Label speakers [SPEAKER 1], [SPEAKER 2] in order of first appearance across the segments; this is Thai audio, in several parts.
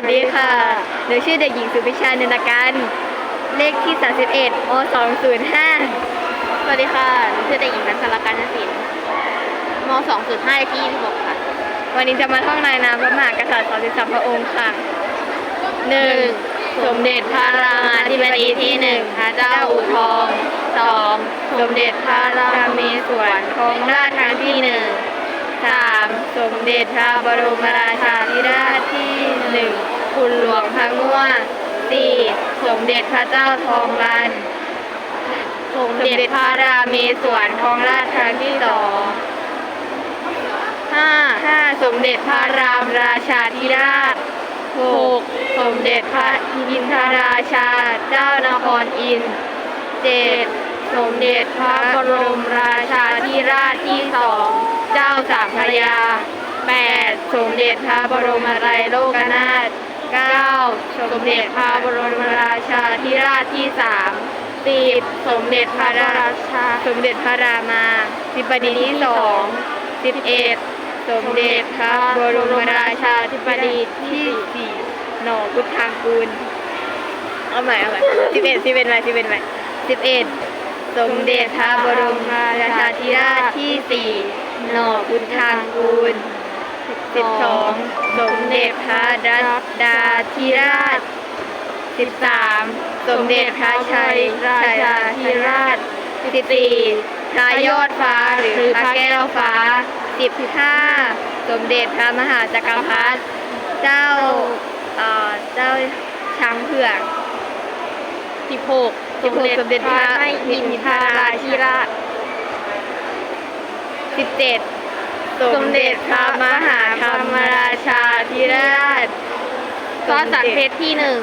[SPEAKER 1] วัสดีค่ะหนูชื่อเด็กหญิงสุพิชาเนนการเลขที่ 31ม205
[SPEAKER 2] สวัสดีค่ะหนูชื่อเด็กหญิงนันทรการนศิลป์ม2.5เลขที่26ค่ะ
[SPEAKER 1] วันนี้จะมาท่องนายนามพระมหากษัตริย์33พระองค์ค่ะ
[SPEAKER 2] หนึ่งสมเด็จพระรามาธิบดีที่หนึ่งพระเจ้าอู่ทองสองสมเด็จพระรามีสวนครองราชครั้งที่หนึ่งสามสมเด็จพระบรมราชาธิราชที่หนึ่งคุณหลวงพระง่วงสี่ สมเด็จพระเจ้าทองรันสมเด็จพระรามีสวนครองราชครั้งที่สองห้าห้าสมเด็จพระรามราชาธิราชหกสมเด็จพระอินทราชาเจ้านครอินทร์เจ็ดสมเด็จพระบรมราชาธิราชที่สองเจ้าสามพระยาแปดสมเด็จพระบรมไตรโลกนาถ เก้าสมเด็จพระบรมราชาธิราชที่สามสิบสมเด็จพระราชา
[SPEAKER 1] สมเด็จพระรามาธิบดีที่สองสิบเอ็ดสมเด็จพระบรมราชาธิบดีที่สี่หน่อพุทธางกูล เอาใหม่เอาใหม่สิบเอ็ดสิบเอ็ดใหม่สิบเอ็ดใหม่สิบเอ็ดสมเด็จพระบรมราชาธิราชที่สี่หน่อพุทธางกูล สิบสองสมเด็จพระรัตดาธิราชสิบสามสมเด็จพระชัยราชาธิราชสิบสี่พระยอดฟ้าหรือพระแก้วฟ้าสิบห้าสมเด็จพระมหาจักรพรรดิเจ้าเอ่อเจ้าช้างเผือก
[SPEAKER 2] สิบหก
[SPEAKER 1] สมเด็จพระอินทราธิราชสิบเจ็ด สมเด็จพระมหาธรรมราชาธิราช
[SPEAKER 2] พระสันเพชรที่หนึ่ง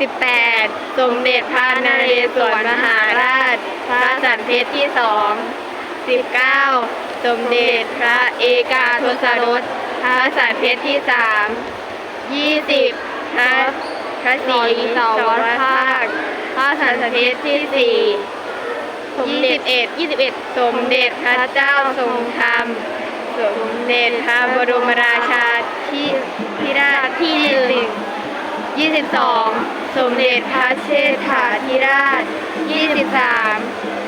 [SPEAKER 1] สิบแปดสมเด็จพระนเรศวรมหาราชพระสันเพชรที่สองสิบเก้าสมเด็จพระเอกาทศรสพระสันเพชรที่สามยี่สิบพระพระศรีสวรภาคพระสันเพชรที่สี่
[SPEAKER 2] สมเด็จ
[SPEAKER 1] ยี่สิบเอ็ด
[SPEAKER 2] ยี่สิบเอ็ด
[SPEAKER 1] สมเด็จพระเจ้าทรงธรรม สมเด็จพระบรมราชาที่ที่ราชที่หนึ่งยี่สิบสองสมเด็จพระเชษฐาธิราชยี่สิบสาม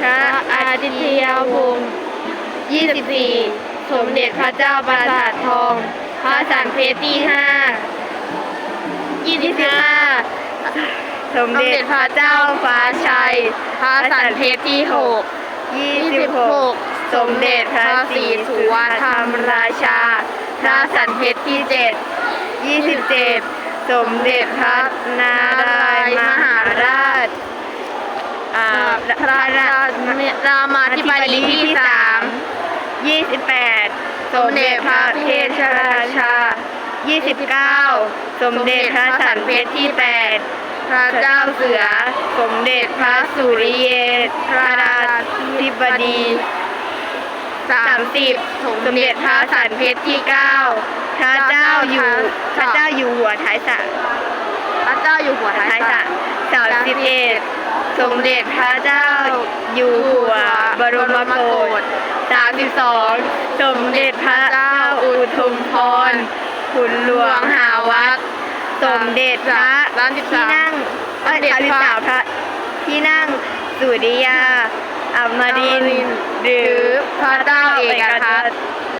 [SPEAKER 1] พระอาทิตยาวงศ์ยี่สิบสี่สมเด็จพระเจ้าปราสาททอง พระสันเพชรที่ห้ายี่สิบห้า สมเด็จพระเจ้าฟ้าชัย
[SPEAKER 2] พระสันเพชรที่หก
[SPEAKER 1] ยี่สิบหกสมเด็จพระศรีสุวรรณธรรมราชา พระสันเพชรที่เจ็ดยี่สิบเจ็ดสมเด็จพระนารายณ์มหาราชพระราช
[SPEAKER 2] รามาธิบดีที่สาม
[SPEAKER 1] ยี่สิบแปดสมเด็จพระเพชรราชายี่สิบเก้าสมเด็จพระสันเพชรที่แปด พระเจ้าเสือ สมเด็จพระสุริเยพระราธิบดีสามสิบสมเด็จพระสันเพชรที่เก้าพระเจ้าอยู่พระเจ้าอยู่หัวท้ายสระ
[SPEAKER 2] พระเจ้าอยู่หัว
[SPEAKER 1] ท้า
[SPEAKER 2] ท้ายย
[SPEAKER 1] ส
[SPEAKER 2] ส
[SPEAKER 1] ระ
[SPEAKER 2] ระ
[SPEAKER 1] สามสิบเอ็ดสมเด็จพระเจ้าอยู่หัวบรมโกศสามสิบสองสมเด็จพระเจ้าอุทุมพรขุนหลวงหาวัด สมเด็จพระ
[SPEAKER 2] สามสิบ
[SPEAKER 1] ที่
[SPEAKER 2] สาม
[SPEAKER 1] นั่งเอ้ยสามสิบสามพระที่นั่งสุริยาอมรินทร์หรือพระเจ้าเอกทัต